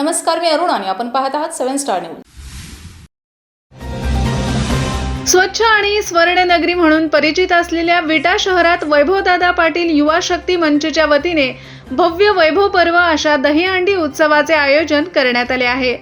नमस्कार मी अरुण आणि आपण पाहत आहात सेव्हन स्टार न्यूज. स्वच्छ आणि स्वर्णनगरी म्हणून परिचित असलेल्या विटा शहरात वैभवदादा पाटील युवा शक्ती मंचच्या वतीने भव्य वैभव पर्व अशा दहीहंडी उत्सवाचे आयोजन करण्यात आले आहे.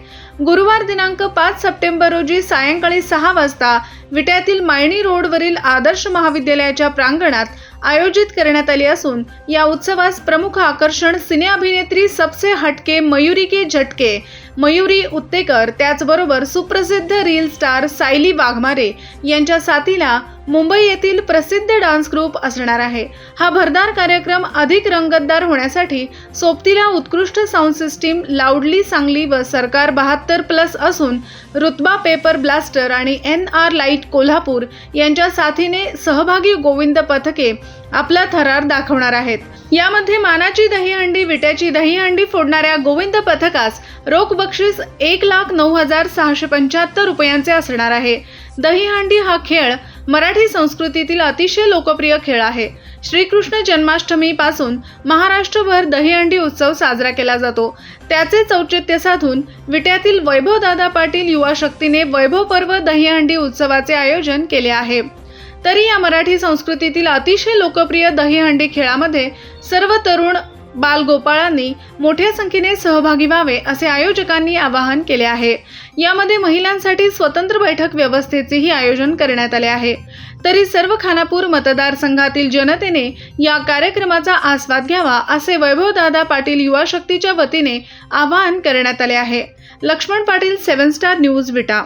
गुरुवार दिनांक पाच सप्टेंबर रोजी सायंकाळी सहा वाजता विट्यातील मायणी रोडवरील आदर्श महाविद्यालयाच्या प्रांगणात आयोजित करण्यात आली असून या उत्सवास प्रमुख आकर्षण सिने अभिनेत्री सबसे हटके मयुरी के झटके. मयुरी उत्तेकर त्याचबरोबर सुप्रसिद्ध रील स्टार सायली वाघमारे यांच्या साथीला मुंबई येथील प्रसिद्ध डान्स ग्रुप असणार आहे. हा भरदार कार्यक्रम अधिक रंगतदार होण्यासाठी सोबतीला उत्कृष्ट साऊंड सिस्टीम लाऊडली सांगली व सरकार बहात्तर प्लस असून रुतबा पेपर ब्लास्टर आणि एन आर लाइट कोल्हापूर यांच्या साथीने सहभागी गोविंद पथके आपला थरार दाखवणार आहेत. यामध्ये मानाची दहीहंडी विट्याची दहीहंडी फोडणाऱ्या गोविंद पथकास रोख बक्षीस एक लाख नऊ हजार सहाशे पंच्याहत्तर रुपयांचे असणार आहे. दहीहंडी हा खेळ मराठी संस्कृतीतील अतिशय लोकप्रिय खेळ आहे. श्रीकृष्ण जन्माष्टमीपासून महाराष्ट्रभर दहीहंडी उत्सव साजरा केला जातो. त्याचे औचित्य साधून विट्यातील वैभवदादा पाटील युवा शक्तीने वैभव पर्व दहीहंडी उत्सवाचे आयोजन केले आहे. तरी या मराठी संस्कृतीतील अतिशय लोकप्रिय दहीहंडी खेळामध्ये सर्व तरुण बालगोपाळांनी मोठ्या संख्येने सहभागी व्हावे असे आयोजकांनी आवाहन केले आहे. यामध्ये महिलांसाठी स्वतंत्र बैठक व्यवस्थेचेही आयोजन करण्यात आले आहे. तरी सर्व खानापूर मतदारसंघातील जनतेने या कार्यक्रमाचा आस्वाद घ्यावा असे वैभवदादा पाटील युवा शक्तीच्या वतीने आवाहन करण्यात आले आहे. Laxman Patil seven star news Vita.